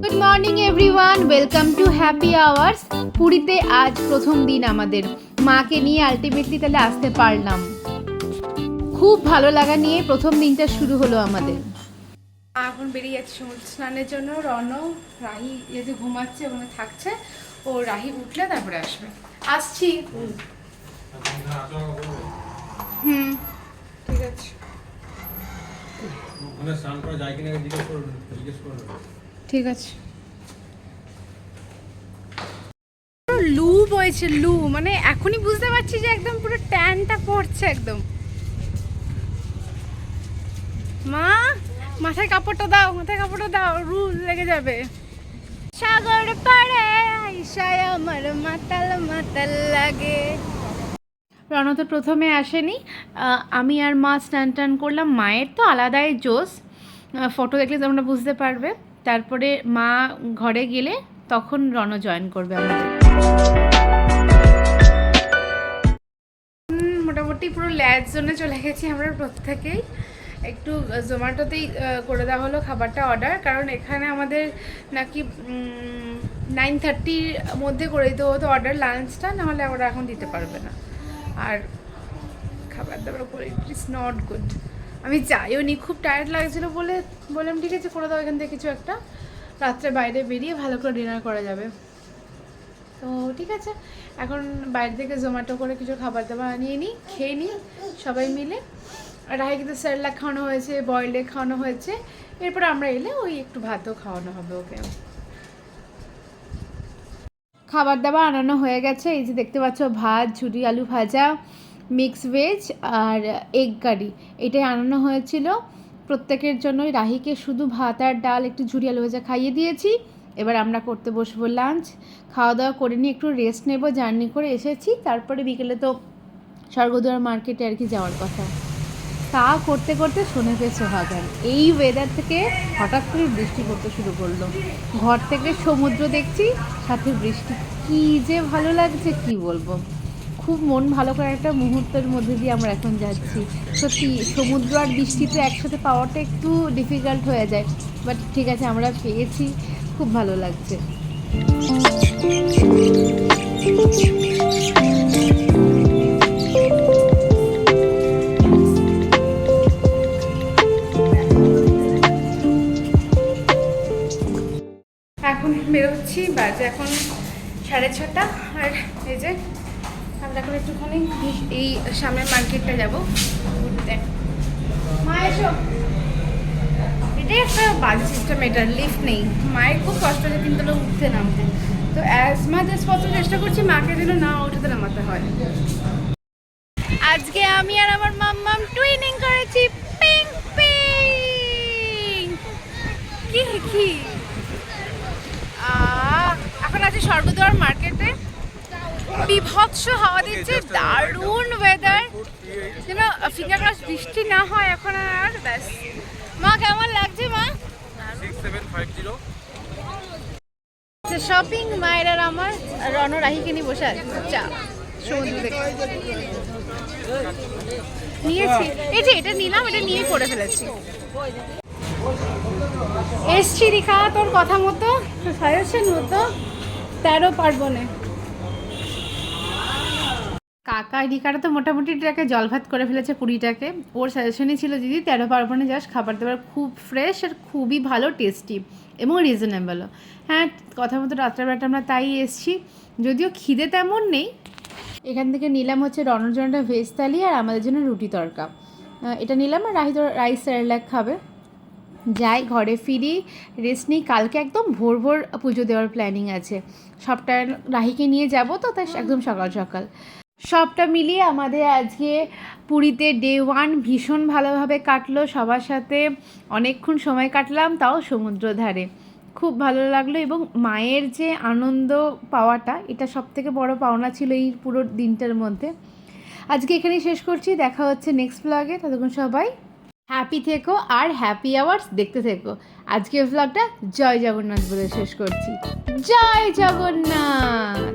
Good morning everyone welcome to happy hours পুরীতে আজ প্রথম দিন আমাদের। মাকে নিয়ে আলটিমেটলি তাহলে আসতে পারলাম। খুব ভালো লাগা নিয়ে প্রথম দিনটা শুরু হলো আমাদের। মা এখন বেরিয়ে যাচ্ছে সমুদ্র স্নানের জন্য। রণ রাহি যেহেতু ঘুমাচ্ছে, ওখানে থাকছে। ও রাহি উঠলে তারপরে আসবে। আসছি। হুম ঠিক আছে ঠিক আছে। লু বইছে লু। মানে এখনই বুঝতে পারছি যে একদম পুরো ট্যানটা পড়ছে একদম। মা, মাথায় কাপড়টা দাও, মাথায় কাপড়টা দাও রুল লেগে যাবে। সাগর পাড়ে আইসায় আমার মাতাল মাতাল লাগে। রণ তো প্রথমে আসেনি। আমি আর মা স্নান টান করলাম। মায়ের তো আলাদাই জোশ। ফটো দেখলে তোমরা বুঝতে পারবে। তারপরে মা ঘরে গেলে তখন রণ জয়েন করবে আমাদের। মোটামুটি পুরো ল্যাজ জোনে চলে গেছি আমরা প্রত্যেকেই। একটু জোম্যাটোতেই করে দেওয়া হলো খাবারটা অর্ডার কারণ এখানে আমাদের নাকি নাইন থার্টির মধ্যে করে দিতে হতো অর্ডার লাঞ্চটা নাহলে ওরা এখন দিতে পারবে না। আর খাবার দাবার কোয়ালিটি ইজ নট গুড আমি যাইও নি খুব টায়ার্ড লাগছিল বলে বললাম, ঠিক আছে, করে দাও এখান থেকে কিছু একটা। রাত্রে বাইরে বেরিয়ে ভালো করে ডিনার করা যাবে। তো ঠিক আছে, এখন বাইরে থেকে জোম্যাটো করে কিছু খাবার দাবার আনিয়ে নিই, খেয়ে নিই সবাই মিলে। আর রাহে কিন্তু স্যারলাক খাওয়ানো হয়েছে বয়েলড এগ খাওয়ানো হয়েছে। এরপর আমরা এলে ওই একটু ভাতও খাওয়ানো হবে ওকে। খাবার দাবার আনানো হয়ে গেছে। এই যে দেখতে পাচ্ছ, ভাত, ঝুরি, আলু ভাজা মিক্স ভেজ আর এগ কারি এটাই আনানো হয়েছিল। প্রত্যেকের জন্যই রাহিকে শুধু ভাত আর ডাল, একটু ঝুরি, আলু ভাজা খাইয়ে দিয়েছি। এবার আমরা করতে বসবো লাঞ্চ খাওয়া দাওয়া করে নিয়ে একটু রেস্ট নেব জার্নি করে এসেছি। তারপরে বিকেলে তো স্বর্গদ্বার মার্কেটে আর কি যাওয়ার কথা। তা করতে করতে শোনে পেয়ে সোহাগান এই ওয়েদার থেকে হঠাৎ করে বৃষ্টি পড়তে শুরু করল। ঘর থেকে সমুদ্র দেখছি, সাথে বৃষ্টি। কি যে ভালো লাগছে, কি বলব? খুব মন ভালো করে একটা মুহূর্তের মধ্যে দিয়ে আমরা এখন যাচ্ছি। সত্যি, সমুদ্র আর বৃষ্টিতে একসাথে পাওয়াটা একটু ডিফিকাল্ট হয়ে যায়। বাট ঠিক আছে, আমরা পেয়েছি। খুব ভালো লাগছে। বেরোচ্ছি বাজে এখন সাড়ে ছটা। আর এই যে, আমরা এখন একটুখানি এই সামনের মার্কেটটা যাব। ঘুরতে। মা, এসো। এটাই একটা বাজে সিস্টেম এটা লিফট নেই। মায়ের খুব কষ্ট হচ্ছে কিন্তু উঠতে নামতে। তো অ্যাজ মাচ অ্যাজ পসিবল চেষ্টা করছি মাকে যেন না উঠতে নামাতে হয়। আজকে আমি আর আমার মাম্মাম টুইনিং করেছি পিং পিং কি কি আহ, এখন আছে স্বর্গদ্বার মার্কেটে বিভৎস হাওয়া দিচ্ছে দারুণ ওয়েদার যেন ফিঙ্গার ক্লাস বৃষ্টি না হয় এখন আর ব্যাস। মা কেমন লাগছে মা? শপিং মায়ের আর আমার রণ রাহিকে নিয়ে বসে আছে। চা সমুদ্র দেখে নিয়েছি। এই যে এটা নিলাম এটা নিয়ে করে ফেলেছি। এসছি রিখা তোর কথা মতো। সাজেশন মতো। তেরো পার্বণে। কাকা রিকারা তো মোটামুটি এটাকে জল ভাত করে ফেলেছে পুরীটাকে। ওর সাজেশনই ছিল, দিদি, তেরো পার্বণে যাস, খাবার দাবার খুব ফ্রেশ আর খুবই ভালো টেস্টি এবং রিজনেবলও হ্যাঁ কথা মতো রাত্রেবেলাটা আমরা তাই এসছি। যদিও খিদে তেমন নেই। এখান থেকে নিলাম হচ্ছে রনর জন্য ভেজ থালি আর আমাদের জন্য রুটি তরকা। এটা নিলাম আর রাহি রাইস স্যারেলাক খাবে। যাই, ঘরে ফিরি রেস্ট নিই। কালকে একদম ভোর ভোর পুজো দেওয়ার প্ল্যানিং আছে। সবটা রাহিকে নিয়ে যাব তো, তাই একদম সকাল সকাল। সবটা মিলিয়ে আমাদের আজকে পুরীতে ডে ওয়ান ভীষণ ভালোভাবে কাটলো। সবার সাথে অনেকক্ষণ সময় কাটলাম, তাও সমুদ্র ধারে খুব ভালো লাগল এবং মায়ের যে আনন্দ পাওয়াটা, এটা সব থেকে বড় পাওনা ছিল এই পুরো দিনটার মধ্যে। আজকে এখানেই শেষ করছি, দেখা হচ্ছে নেক্সট ব্লগে ততক্ষণ সবাই হ্যাপি থেকো আর হ্যাপি আওয়ার্স দেখতে থেকো। আজকের ব্লগটা জয় জগন্নাথ বলে শেষ করছি। জয় জগন্নাথ!